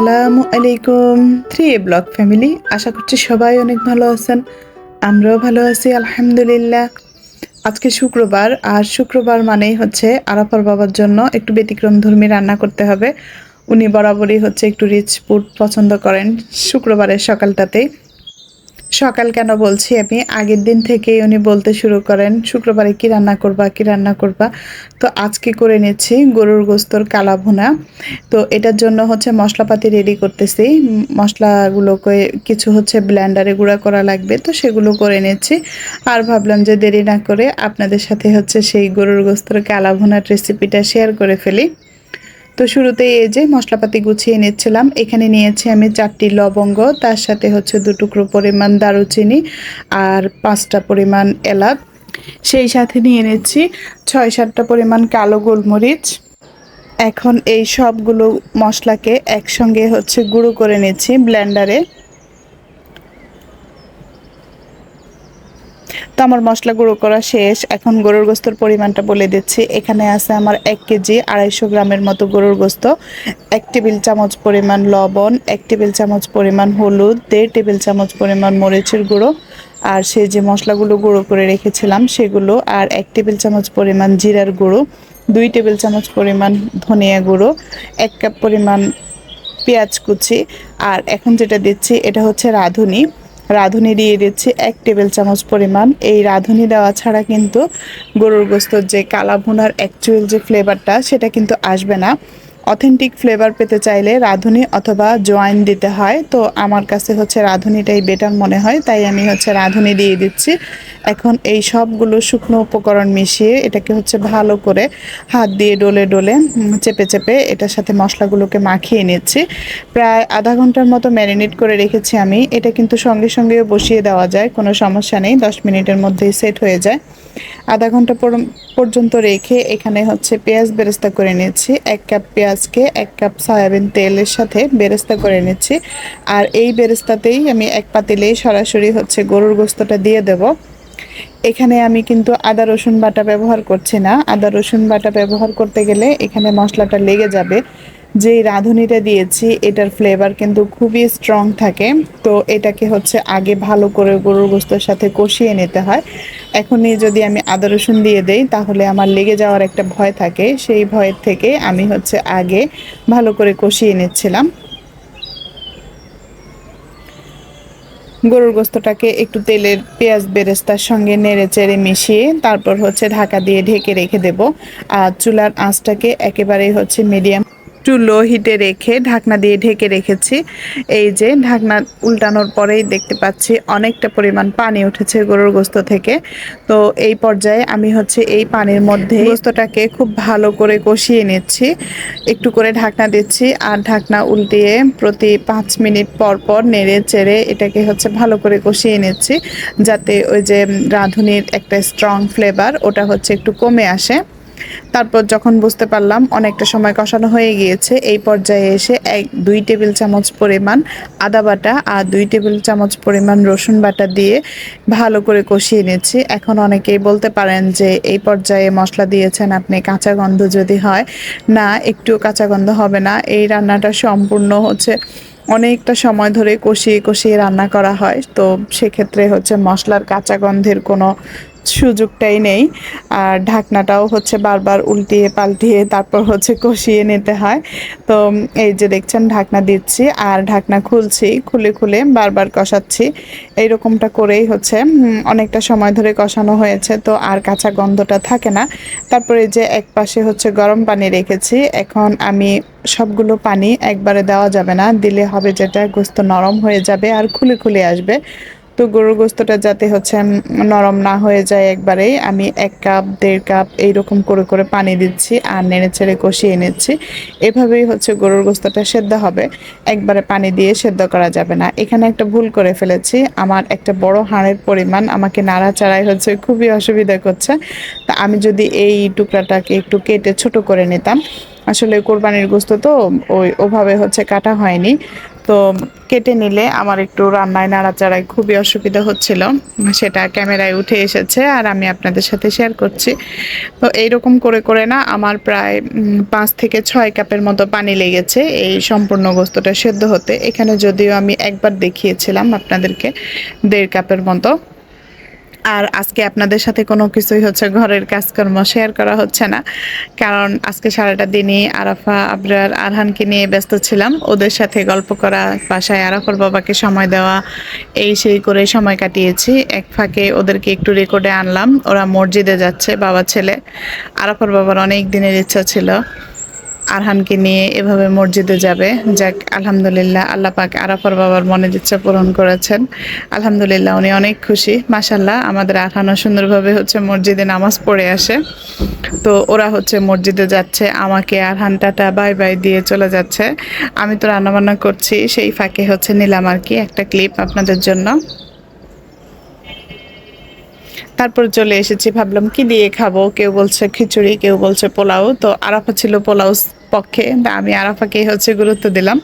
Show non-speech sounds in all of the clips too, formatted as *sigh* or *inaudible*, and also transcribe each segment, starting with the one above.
আসসালামু আলাইকুম। Three A block family, আশা করছি সবাই অনেক ভালো আছেন। আমরাও ভালো আছি, আলহামদুলিল্লাহ। আজকে শুক্রবার, আর শুক্রবার মানেই হচ্ছে আরাফার বাবার জন্য একটু ব্যতিক্রম ধর্মী রান্না করতে হবে। উনি বরাবরই হচ্ছে একটু রিচ ফুড পছন্দ করেন শুক্রবারের সকালটাতেই। সকাল কেন বলছি আমি? আগের দিন থেকেই উনি বলতে শুরু করেন, শুক্রবারে কি রান্না করবা, কি রান্না করবা? তো আজকে করে নিচ্ছি? গরুর গোস্তর কালা ভুনা। তো এটার জন্য হচ্ছে মশলাপাতি রেডি করতেছি। মশলাগুলোকে কিছু হচ্ছে ব্ল্যান্ডারে গুঁড়া করা লাগবে, তো সেগুলো করে নিচ্ছি। আর ভাবলাম যে দেরি না করে আপনাদের সাথে হচ্ছে সেই গরুর গোস্তর কালা ভুনার রেসিপিটা শেয়ার করে ফেলি। তো শুরুতেই এই যে মশলাপাতি গুছিয়ে নিচ্ছিলাম। এখানে নিয়েছি আমি চারটি লবঙ্গ, তার সাথে হচ্ছে দু টুকরো পরিমাণ দারুচিনি আর পাঁচটা পরিমাণ এলাচ। সেই সাথে নিয়ে নিচ্ছি ছয় সাতটা পরিমাণ কালো গোলমরিচ। এখন এই সবগুলো মশলাকে একসঙ্গে হচ্ছে গুঁড়ো করে নিচ্ছি ব্লেন্ডারে। তো আমার মশলা গুঁড়ো করা শেষ। এখন গরুর গোস্তর পরিমাণটা বলে দিচ্ছি। এখানে আছে আমার এক কেজি আড়াইশো গ্রামের মতো গরুর গোস্ত, এক টেবিল চামচ পরিমাণ লবণ, এক টেবিল চামচ পরিমাণ হলুদ, দেড় টেবিল চামচ পরিমাণ মরিচের গুঁড়ো। আর সেই যে মশলাগুলো গুঁড়ো করে রেখেছিলাম সেগুলো, আর এক টেবিল চামচ পরিমাণ জিরার গুঁড়ো, দুই টেবিল চামচ পরিমাণ ধনিয়া গুঁড়ো, এক কাপ পরিমাণ পেঁয়াজ কুচি। আর এখন যেটা দিচ্ছি, এটা হচ্ছে রাঁধুনি। রাঁধুনি দিয়ে দিচ্ছি এক টেবিল চামচ পরিমাণ। এই রাঁধুনি দেওয়া ছাড়া কিন্তু গরুর গোস্তর যে কালা ভুনার অ্যাকচুয়াল যে ফ্লেভারটা সেটা কিন্তু আসবে না। অথেন্টিক ফ্লেভার পেতে চাইলে রাঁধুনি অথবা জোয়াইন দিতে হয়। তো আমার কাছে হচ্ছে রাঁধুনিটাই বেটার মনে হয়, তাই আমি হচ্ছে রাঁধুনি দিয়ে দিচ্ছি। এখন এই সবগুলো শুকনো উপকরণ মিশিয়ে এটাকে হচ্ছে ভালো করে হাত দিয়ে ডলে ডলে চেপে চেপে এটার সাথে মশলাগুলোকে মাখিয়ে নিচ্ছি। প্রায় আধা ঘণ্টার মতো ম্যারিনেট করে রেখেছি আমি। এটা কিন্তু সঙ্গে সঙ্গেও বসিয়ে দেওয়া যায়, কোনো সমস্যা নেই, দশ মিনিটের মধ্যেই সেট হয়ে যায়। আধা ঘণ্টা পর- পর্যন্ত রেখে এখানে হচ্ছে পেঁয়াজ বেরেস্তা করে নিচ্ছি। এক কাপ পেঁয়াজকে এক কাপ সয়াবিন তেলের সাথে বেরেস্তা করে নিচ্ছি। আর এই বেরেস্তাতেই আমি এক পাতিলেই সরাসরি হচ্ছে গরুর গোস্তটা দিয়ে দেব। এখানে আমি কিন্তু আদা, রসুন বাটা ব্যবহার করছি না। আদা, রসুন বাটা ব্যবহার করতে গেলে এখানে মশলাটা লেগে যাবে। যেই রাঁধুনিটা দিয়েছি, এটার ফ্লেভার কিন্তু খুবই স্ট্রং থাকে। তো এটাকে হচ্ছে আগে ভালো করে গরুর গোস্তর সাথে কষিয়ে নিতে হয়। এখনই যদি আমি আদা রসুন দিয়ে দেই, তাহলে আমার লেগে যাওয়ার একটা ভয় থাকে। সেই ভয়ের থেকে আমি হচ্ছে আগে ভালো করে কষিয়ে নিচ্ছিলাম। গরুর গোস্তটাকে একটু তেলের পেঁয়াজ বেরেস্তার সঙ্গে নেড়ে চেড়ে মিশিয়ে তারপর হচ্ছে ঢাকা দিয়ে ঢেকে রেখে দেব। আর চুলার আঁচটাকে একেবারেই হচ্ছে মিডিয়াম টু লো হিটে রেখে ঢাকনা দিয়ে ঢেকে রেখেছি। এই যে ঢাকনা উল্টানোর পরেই দেখতে পাচ্ছি অনেকটা পরিমাণ পানি উঠেছে গরুর গোস্ত থেকে। তো এই পর্যায়ে আমি হচ্ছে এই পানির মধ্যে গোস্তটাকে খুব ভালো করে কষিয়ে নিচ্ছি। একটু করে ঢাকনা দিচ্ছি আর ঢাকনা উল্টিয়ে প্রতি পাঁচ মিনিট পর পর নেড়ে চেড়ে এটাকে হচ্ছে ভালো করে কষিয়ে নিচ্ছি। যাতে ওই যে রাঁধুনির একটা স্ট্রং ফ্লেভার ওটা হচ্ছে একটু কমে আসে। তারপর যখন বুঝতে পারলাম অনেকটা সময় কষানো হয়ে গিয়েছে, এই পর্যায়ে এসে এক, দুই টেবিল চামচ পরিমাণ আদা বাটা আর দুই টেবিল চামচ পরিমাণ রসুন বাটা দিয়ে ভালো করে কষিয়ে নিচ্ছি। এখন অনেকেই বলতে পারেন যে এই পর্যায়ে মশলা দিয়েছেন আপনি, কাঁচা গন্ধ যদি হয়, না, একটুও কাঁচা গন্ধ হবে না। এই রান্নাটা সম্পূর্ণ হচ্ছে অনেকটা সময় ধরে কষিয়ে কষিয়ে রান্না করা হয়। তো সেক্ষেত্রে হচ্ছে মশলার কাঁচা গন্ধের কোনো সুযোগটাই নেই। আর ঢাকনাটাও হচ্ছে বারবার উল্টিয়ে পাল্টিয়ে তারপর হচ্ছে কষিয়ে নিতে হয়। তো এই যে দেখছেন ঢাকনা দিচ্ছি আর ঢাকনা খুলছি, খুলে খুলে বারবার কষাচ্ছি। এইরকমটা করেই হচ্ছে অনেকটা সময় ধরে কষানো হয়েছে। তো আর কাঁচা গন্ধটা থাকে না। তারপরে যে এক পাশে হচ্ছে গরম পানি রেখেছি, এখন আমি সবগুলো পানি একবারে দেওয়া যাবে না। দিলে হবে যেটা, গোস্ত নরম হয়ে যাবে আর খুলে খুলে আসবে। তো গরুর গোস্তটা যাতে হচ্ছে নরম না হয়ে যায় একবারেই আমি এক কাপ, দেড় কাপ এইরকম করে করে পানি দিচ্ছি আর নেড়ে ছেড়ে কষিয়ে নিচ্ছি। এভাবেই হচ্ছে গরুর গোস্তটা সেদ্ধ হবে। একবারে পানি দিয়ে সেদ্ধ করা যাবে না। এখানে একটা ভুল করে ফেলেছি। আমার একটা বড় হাঁড়ের পরিমাণ আমাকে নাড়াচাড়াই হচ্ছে খুবই অসুবিধা করছে। তা আমি যদি এই টুকরাটাকে একটু কেটে ছোট করে নিতাম আসলে কোরবানির গোস্ত তো ওই ওভাবে হচ্ছে কাটা হয়নি। তো কেটে নিলে আমার একটু রান্নায় নাড়াচাড়ায় খুবই অসুবিধা হচ্ছিল। সেটা ক্যামেরায় উঠে এসেছে আর আমি আপনাদের সাথে শেয়ার করছি। তো এইরকম করে করে না আমার প্রায় পাঁচ থেকে ছয় কাপের মতো পানি লেগেছে এই সম্পূর্ণ গোস্তটা সেদ্ধ হতে। এখানে যদিও আমি একবার দেখিয়েছিলাম আপনাদেরকে দেড় কাপের মতো। আর আজকে আপনাদের সাথে কোনো কিছুই হচ্ছে ঘরের কাজকর্ম শেয়ার করা হচ্ছে না। কারণ আজকে সারাটা দিনই আরাফা, আবরার, আরহানকে নিয়ে ব্যস্ত ছিলাম। ওদের সাথে গল্প করা, বাসায় আরাফার বাবাকে সময় দেওয়া, এই সেই করে সময় কাটিয়েছি। এক ফাঁকে ওদেরকে একটু রেকর্ডে আনলাম। ওরা মসজিদে যাচ্ছে, বাবা ছেলে। আরাফার বাবার অনেক দিনের ইচ্ছা ছিল। আরহানকে নিয়ে এভাবে মসজিদে যাবে। যাক, আলহামদুলিল্লাহ, আল্লাহ পাক আরাফার বাবার মনের ইচ্ছা পূরণ করেছেন। আলহামদুলিল্লাহ, উনি অনেক খুশি। মাসাল্লাহ আমাদের আরহানও সুন্দরভাবে হচ্ছে মসজিদে নামাজ পড়ে আসে। তো ওরা হচ্ছে মসজিদে যাচ্ছে, আমাকে আরহান টাটা, বাই বাই দিয়ে চলে যাচ্ছে। আমি তো রান্নাবান্না করছি, সেই ফাঁকে হচ্ছে নিলাম আর কি একটা ক্লিপ আপনাদের জন্য। তারপর চলে এসেছি, ভাবলাম কি দিয়ে খাব? কেউ বলছে খিচুড়ি, কেউ বলছে পোলাও। তো আরাফা ছিল পোলাও পক্ষে আমি আরাফাকে হচ্ছে গুরুত্ব দিলাম,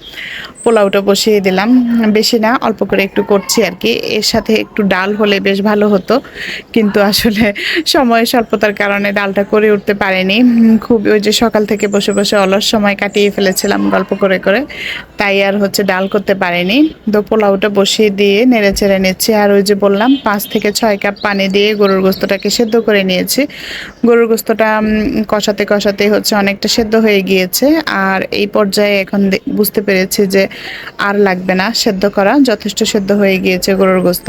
পোলাওটা বসিয়ে দিলাম। বেশি না, অল্প করে একটু করছি আর কি। এর সাথে একটু ডাল হলে বেশ ভালো হতো, কিন্তু আসলে সময় স্বল্পতার কারণে ডালটা করে উঠতে পারিনি। খুব ওই যে সকাল থেকে বসে বসে অলস সময় কাটিয়ে ফেলেছিলাম গল্প করে করে, তাই আর হচ্ছে ডাল করতে পারিনি। তো পোলাওটা বসিয়ে দিয়ে নেড়ে চেড়ে নিচ্ছি। আর ওই যে বললাম, পাঁচ থেকে ছয় কাপ পানি দিয়ে গরুর গোস্তটাকে সেদ্ধ করে নিয়েছি। গরুর গোস্তটা কষাতে কষাতে হচ্ছে অনেকটা সেদ্ধ হয়ে গিয়েছে। আর এই পর্যায়ে এখন বুঝতে পেরেছি যে আর লাগবে না। সেদ্ধ করা যথেষ্ট সেদ্ধ হয়ে গিয়েছে গরুর গোস্ত।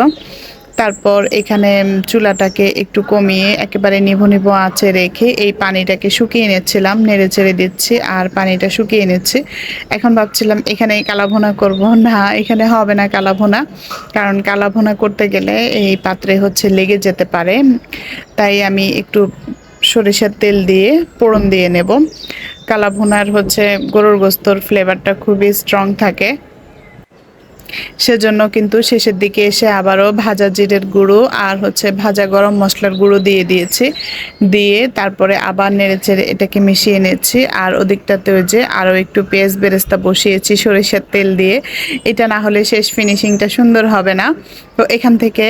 তারপর এখানে চুলাটাকে একটু কমিয়ে একেবারে নিভো নিভো আঁচে রেখে এই পানিটাকে শুকিয়ে নিচ্ছিলাম, নেড়ে চেড়ে দিচ্ছি আর পানিটা শুকিয়ে নিচ্ছি। এখন ভাবছিলাম এখানে কালাভোনা করব। *laughs* না, এখানে হবে না কালাভোনা। কারণ কালাভোনা করতে গেলে এই পাত্রে হচ্ছে লেগে যেতে পারে। তাই আমি একটু সরিষার তেল দিয়ে পোড়ন দিয়ে নেব। কালাভুনার হচ্ছে গরুর গোস্তর ফ্লেভারটা খুবই স্ট্রং থাকে। সেজন্য কিন্তু শেষের দিকে এসে আবারও ভাজা জিরের গুঁড়ো আর হচ্ছে ভাজা গরম মশলার গুঁড়ো দিয়ে দিয়েছি। দিয়ে তারপরে আবার নেড়েচেড়ে এটাকে মিশিয়ে নিচ্ছি। আর ওদিকটাতে ওই যে আরও একটু পেঁয়াজ বেরেস্তা বসিয়েছি সরিষার তেল দিয়ে। এটা না হলে শেষ ফিনিশিংটা সুন্দর হবে না। তো এখান থেকে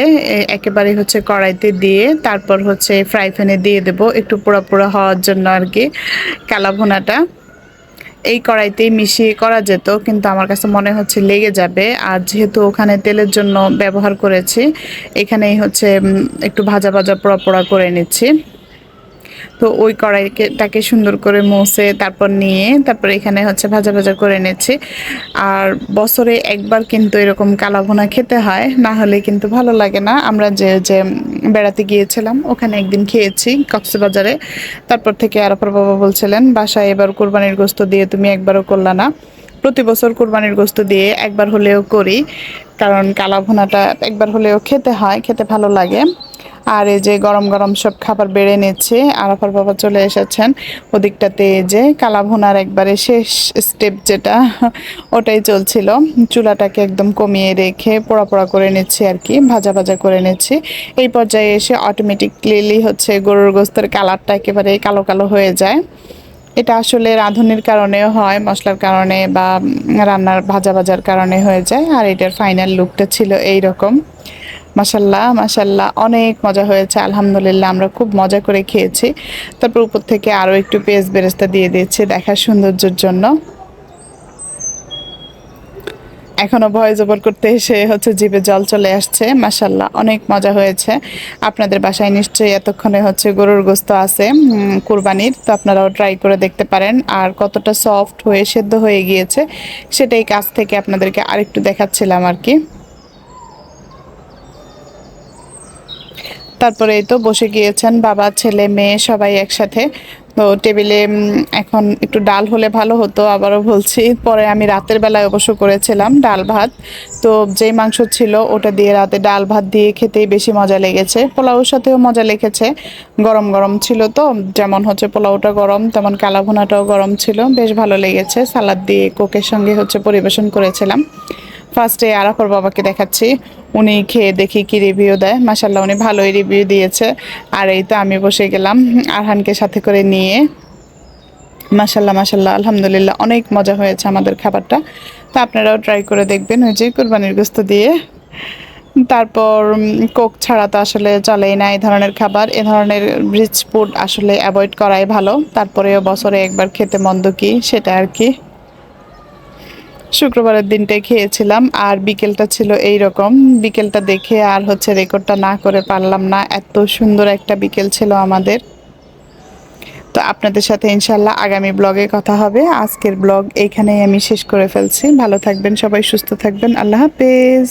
একেবারে হচ্ছে কড়াইতে দিয়ে তারপর হচ্ছে ফ্রাই প্যানে দিয়ে দেবো। একটু পোড়া পোড়া হওয়ার জন্য আর কি। কালাভুনাটা। এই কড়াইতেই মিশিয়ে করা যেত, কিন্তু আমার কাছে মনে হচ্ছে লেগে যাবে। আর যেহেতু ওখানে তেলের জন্য ব্যবহার করেছি, এখানেই হচ্ছে একটু ভাজা ভাজা পোড়া পোড়া করে নিচ্ছি। তো ওই কড়াইটাকে সুন্দর করে মুছে তারপর নিয়ে তারপর এখানে হচ্ছে ভাজা ভাজা করে নিচ্ছি আর বছরে একবার কিন্তু এরকম কালাভুনা খেতে হয়, না হলে কিন্তু ভালো লাগে না। আমরা যে যে বেড়াতে গিয়েছিলাম, ওখানে একদিন খেয়েছি কক্সবাজারে। তারপর থেকে আরাফার বাবা বলছিলেন, বাসায় এবার কোরবানির গোস্ত দিয়ে তুমি একবারও করলা না। প্রতি বছর কোরবানির গোস্ত দিয়ে একবার হলেও করি, কারণ কালা ভুনাটা একবার হলেও খেতে হয়, খেতে ভালো লাগে। আর এই যে গরম গরম সব খাবার বেড়ে নিচ্ছে, আরাফার বাবা চলে এসেছেন। ওদিকটাতে এই যে কালা ভুনার একবারে শেষ স্টেপ যেটা, ওটাই চলছিল। চুলাটাকে একদম কমিয়ে রেখে পোড়া পোড়া করে নিচ্ছি আর কি, ভাজা ভাজা করে নিচ্ছি। এই পর্যায়ে এসে অটোমেটিকলি হচ্ছে গরুর গোস্তের কালারটা একেবারে কালো কালো হয়ে যায়। এটা আসলে রাঁধুনির কারণেও হয়, মশলার কারণে বা রান্নার ভাজা ভাজার কারণে হয়ে যায়, আর এটার ফাইনাল লুকটা ছিল এই রকম মাসাল্লাহ মাসাল্লাহ অনেক মজা হয়েছে, আলহামদুলিল্লাহ, আমরা খুব মজা করে খেয়েছি। তারপর উপর থেকে আরও একটু পেঁয়াজ বেরেস্তা দিয়ে দিয়েছি দেখার সৌন্দর্যের জন্য। এখনও ভয় জবর করতে এসে হচ্ছে জিভে জল চলে আসছে মাসাল্লাহ অনেক মজা হয়েছে। আপনাদের বাসায় নিশ্চয়ই এতক্ষণে হচ্ছে গরুর গোস্ত আছে কুরবানির, তো আপনারাও ট্রাই করে দেখতে পারেন। আর কতটা সফট হয়ে, সেদ্ধ হয়ে গিয়েছে, সেটাই কাছ থেকে আপনাদেরকে আরেকটু দেখাচ্ছিলাম আর কি। তারপরে তো বসে গিয়েছেন বাবা, ছেলে, মেয়ে সবাই একসাথে। তো টেবিলে এখন একটু ডাল হলে ভালো হতো আবারও বলছি। পরে আমি রাতের বেলায় অবশ্য করেছিলাম ডাল ভাত। তো যেই মাংস ছিল ওটা দিয়ে রাতে ডাল ভাত দিয়ে খেতেই বেশি মজা লেগেছে। পোলাওর সাথেও মজা লেগেছে। গরম গরম ছিল তো, যেমন হচ্ছে পোলাওটা গরম, তেমন কালাভুনাটাও গরম ছিল। বেশ ভালো লেগেছে। সালাদ দিয়ে কোকের সঙ্গে হচ্ছে পরিবেশন করেছিলাম। ফার্স্টে আরাফার বাবাকে দেখাচ্ছি। উনি খেয়ে দেখি কি রিভিউ দেয়। মাসাল্লাহ উনি ভালোই রিভিউ দিয়েছে। আর এই তো আমি বসে গেলাম আরহানকে সাথে করে নিয়ে। মাসাল্লাহ মাসাল্লাহ আলহামদুলিল্লাহ, অনেক মজা হয়েছে আমাদের খাবারটা। তো আপনারাও ট্রাই করে দেখবেন ওই যে কোরবানির গোস্ত দিয়ে। তারপর কোক ছাড়া তো আসলে চলেই না এই ধরনের খাবার। এ ধরনের রিচ ফুড আসলে অ্যাভয়েড করাই ভালো। তারপরেও বছরে একবার খেতে মন্দ কি সেটা আর কি। শুক্রবারের দিনটাই খেয়েছিলাম আর বিকেলটা ছিল এই রকম বিকেলটা দেখে আর হচ্ছে রেকর্ডটা না করে পারলাম না। এত সুন্দর একটা বিকেল ছিল আমাদের। তো আপনাদের সাথে ইনশাল্লাহ আগামী ব্লগে কথা হবে। আজকের ব্লগ এইখানেই আমি শেষ করে ফেলছি। ভালো থাকবেন সবাই, সুস্থ থাকবেন। আল্লাহ হাফেজ।